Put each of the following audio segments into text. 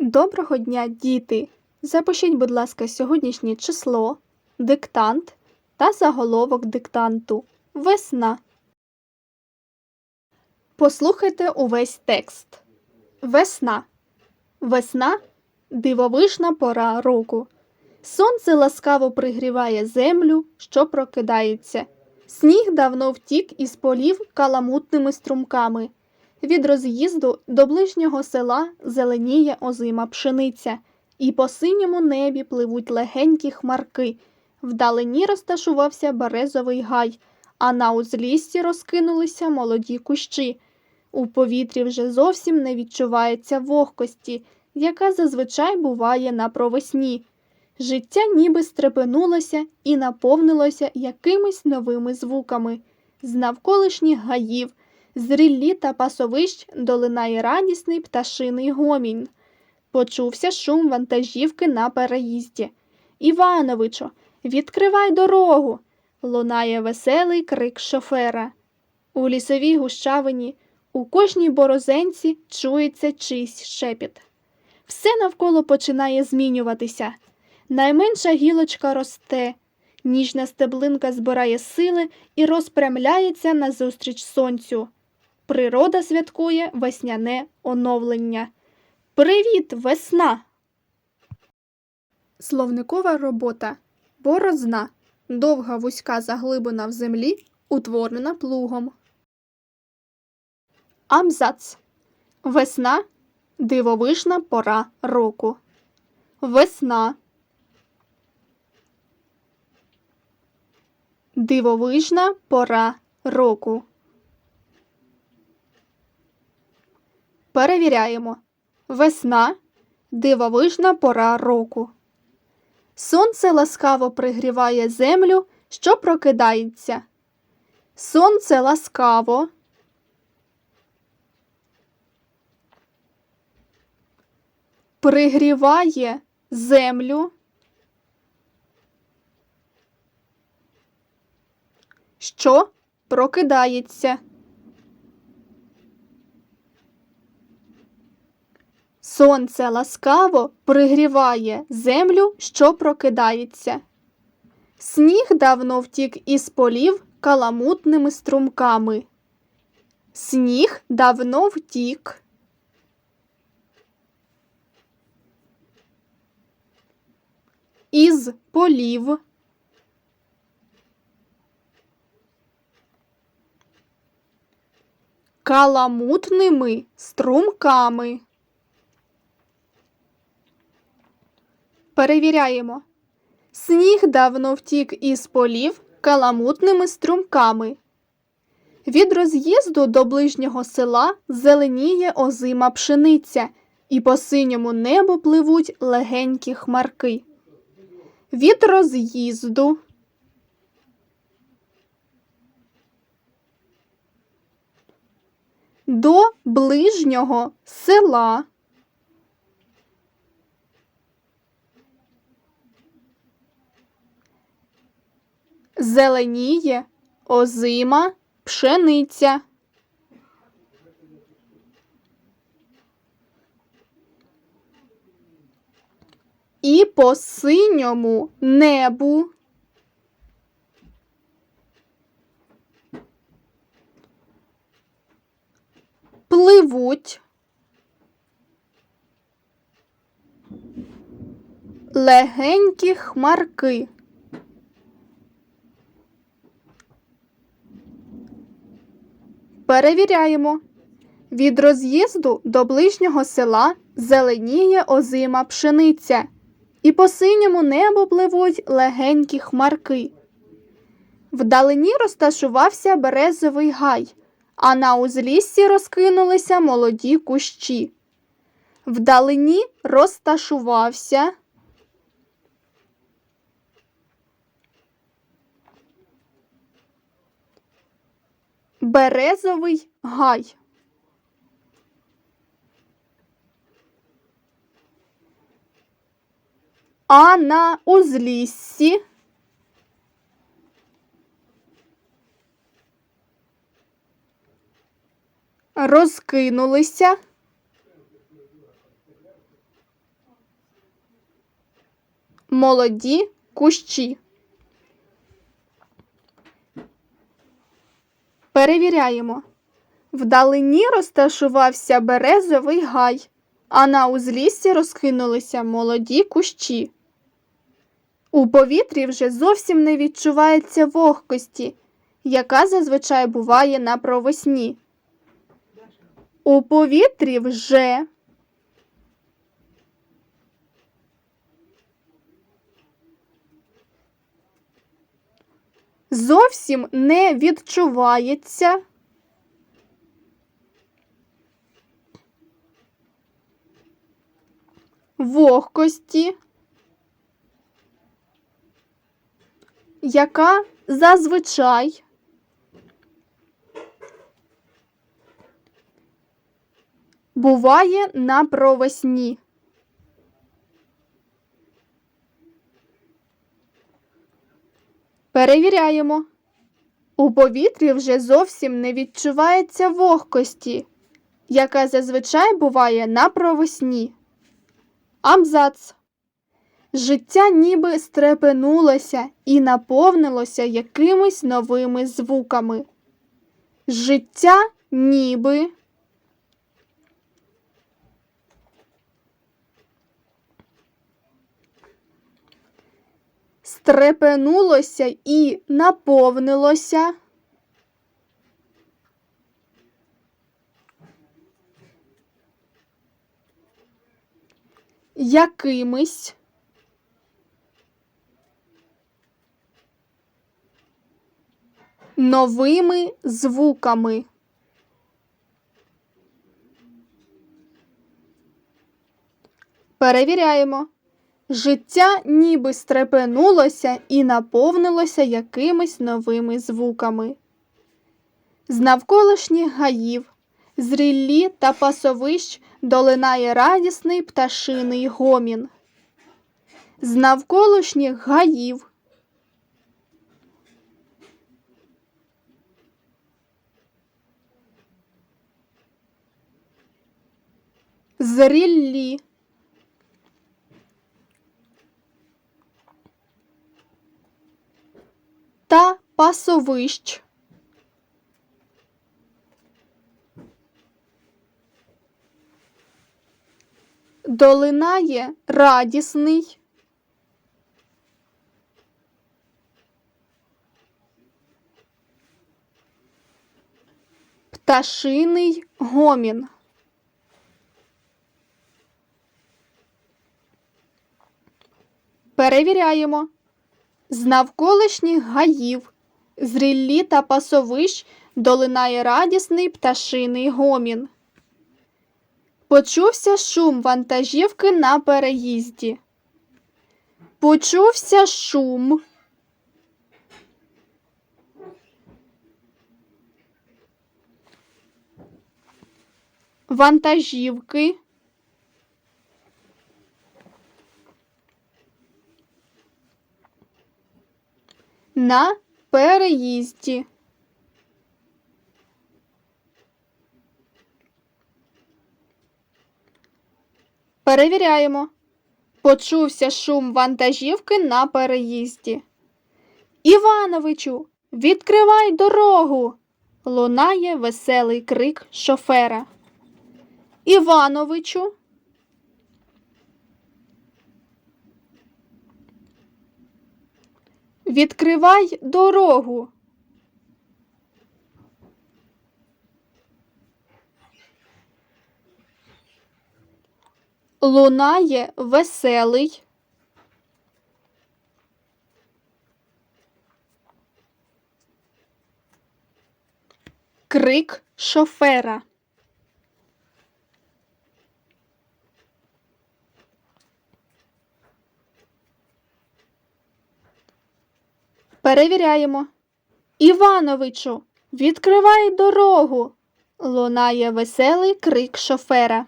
Доброго дня, діти! Запишіть, будь ласка, сьогоднішнє число, диктант та заголовок диктанту. Весна. Послухайте увесь текст. Весна. Весна дивовижна пора року. Сонце ласкаво пригріває землю, що прокидається. Сніг давно втік із полів каламутними струмками. Від роз'їзду до ближнього села зеленіє озима пшениця, і по синьому небі пливуть легенькі хмарки. Вдалині розташувався березовий гай, а на узліссі розкинулися молоді кущі. У повітрі вже зовсім не відчувається вогкості, яка зазвичай буває на провесні. Життя ніби стрепенулося і наповнилося якимись новими звуками. З навколишніх гаїв, з ріллі та пасовищ долинає радісний пташиний гомінь. Почувся шум вантажівки на переїзді. Івановичу, відкривай дорогу. лунає веселий крик шофера. У лісовій гущавині, у кожній борозенці чується чийсь шепіт. Все навколо починає змінюватися. Найменша гілочка росте, ніжна стеблинка збирає сили і розпрямляється назустріч сонцю. Природа святкує весняне оновлення. Привіт, весна! Словникова робота. Борозна. Довга вузька заглибина в землі, утворена плугом. Абзац. Весна дивовижна пора року. Весна. Дивовижна пора року. Перевіряємо. Весна дивовижна пора року. Сонце ласкаво пригріває землю, що прокидається. Сонце ласкаво. Пригріває землю. Що прокидається. Сонце ласкаво пригріває землю, що прокидається. Сніг давно втік із полів каламутними струмками. Сніг давно втік. Із полів. Каламутними струмками. Перевіряємо. Сніг давно втік із полів каламутними струмками. Від роз'їзду до ближнього села зеленіє озима пшениця, і по синьому небу пливуть легенькі хмарки. Від роз'їзду до ближнього села. Зеленіє озима пшениця. І по синьому небу. Пливуть легенькі хмарки. Перевіряємо. Від роз'їзду до ближнього села зеленіє озима пшениця, і по синьому небу пливуть легенькі хмарки. Вдалині розташувався березовий гай, а на узліссі розкинулися молоді кущі. Вдалині розташувався. Березовий гай. А на узліссі розкинулися молоді кущі. Перевіряємо. Вдалині розташувався березовий гай, а на узліссі розкинулися молоді кущі. У повітрі вже зовсім не відчувається вогкості, яка зазвичай буває на провесні. У повітрі вже зовсім не відчувається вогкості, яка зазвичай буває на провесні. Перевіряємо. У повітрі вже зовсім не відчувається вогкості, яка зазвичай буває на провесні. Абзац. Життя ніби стрепенулося і наповнилося якимись новими звуками. Життя ніби стрепенулося і наповнилося якимись новими звуками. Перевіряємо. Життя ніби стрепенулося і наповнилося якимись новими звуками. З навколишніх гаїв, з ріллі та пасовищ долинає радісний пташиний гомін. З навколишніх гаїв, з ріллі, та пасовищ. Долинає радісний. Пташиний гомін. Перевіряємо. З навколишніх гаїв, з ріллі та пасовищ долинає радісний пташиний гомін. Почувся шум вантажівки на переїзді. Почувся шум. Вантажівки. На переїзді. Перевіряємо. Почувся шум вантажівки на переїзді. Івановичу, відкривай дорогу. Лунає веселий крик шофера. Івановичу. Відкривай дорогу. Лунає веселий. Крик шофера. Перевіряємо. Івановичу, відкривай дорогу. Лунає веселий крик шофера.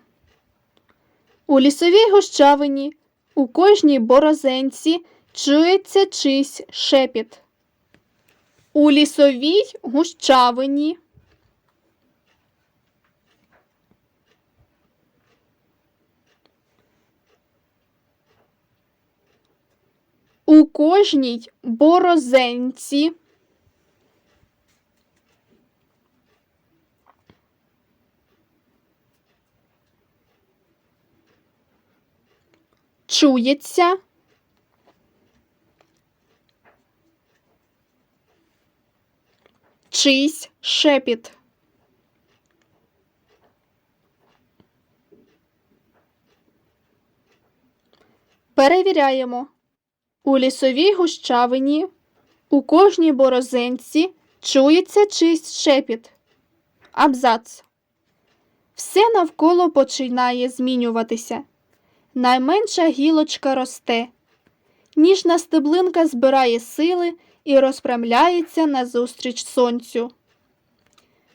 У лісовій гущавині, у кожній борозенці чується чийсь шепіт. У лісовій гущавині. Кожній борозенці чується чийсь шепіт. Перевіряємо. У лісовій гущавині у кожній борозенці чується чийсь шепіт. Абзац. Все навколо починає змінюватися. Найменша гілочка росте. Ніжна стеблинка збирає сили і розпрямляється назустріч сонцю.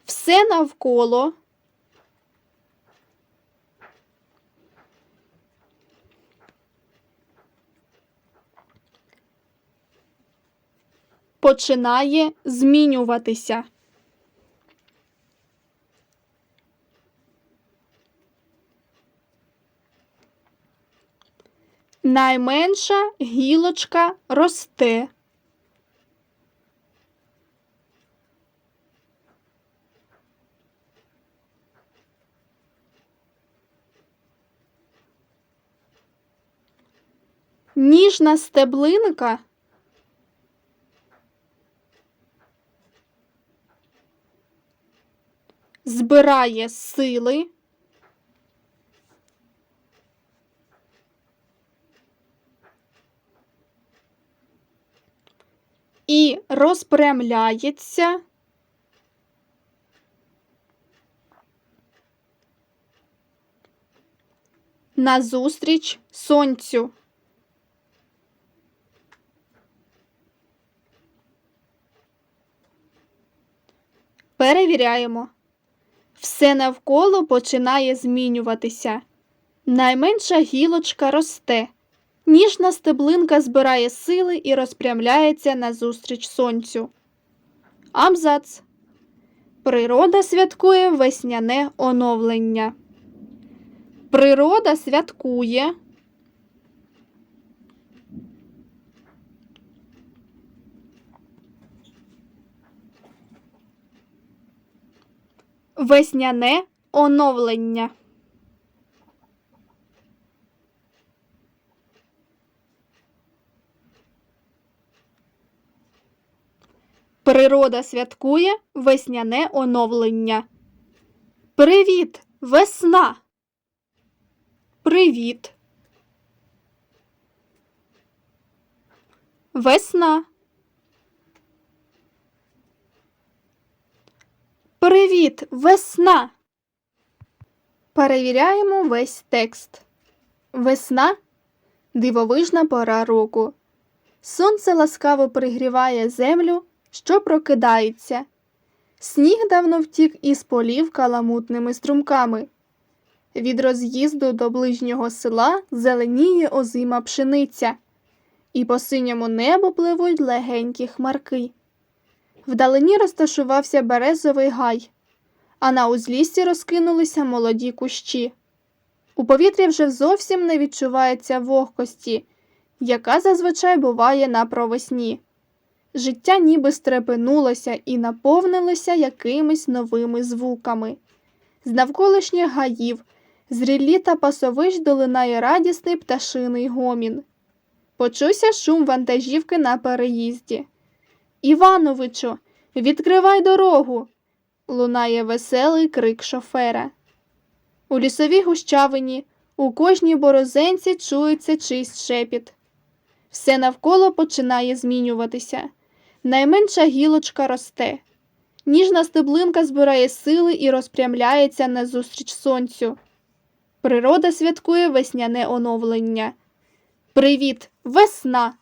Все навколо починає змінюватися. Найменша гілочка росте. Ніжна стеблинка збирає сили. І розпрямляється назустріч сонцю. Перевіряємо. Все навколо починає змінюватися. Найменша гілочка росте. Ніжна стеблинка збирає сили і розпрямляється назустріч сонцю. Абзац. Природа святкує весняне оновлення. Природа святкує. Весняне оновлення. Природа святкує весняне оновлення. Привіт, весна. Привіт. Весна. Привіт, весна. Перевіряємо весь текст. Весна дивовижна пора року. Сонце ласкаво пригріває землю, що прокидається. Сніг давно втік із полів каламутними струмками. Від роз'їзду до ближнього села зеленіє озима пшениця, і по синьому небу пливуть легенькі хмарки. Вдалині розташувався березовий гай, а на узліссі розкинулися молоді кущі. У повітрі вже зовсім не відчувається вогкості, яка зазвичай буває на провесні. Життя ніби стрепенулося і наповнилося якимись новими звуками. З навколишніх гаїв, з ріллі та пасовищ долинає радісний пташиний гомін. Почувся шум вантажівки на переїзді. Івановичу, відкривай дорогу. лунає веселий крик шофера. У лісовій гущавині у кожній борозенці чується чийсь шепіт. Все навколо починає змінюватися. Найменша гілочка росте. Ніжна стеблинка збирає сили і розпрямляється назустріч сонцю. Природа святкує весняне оновлення. Привіт, весна!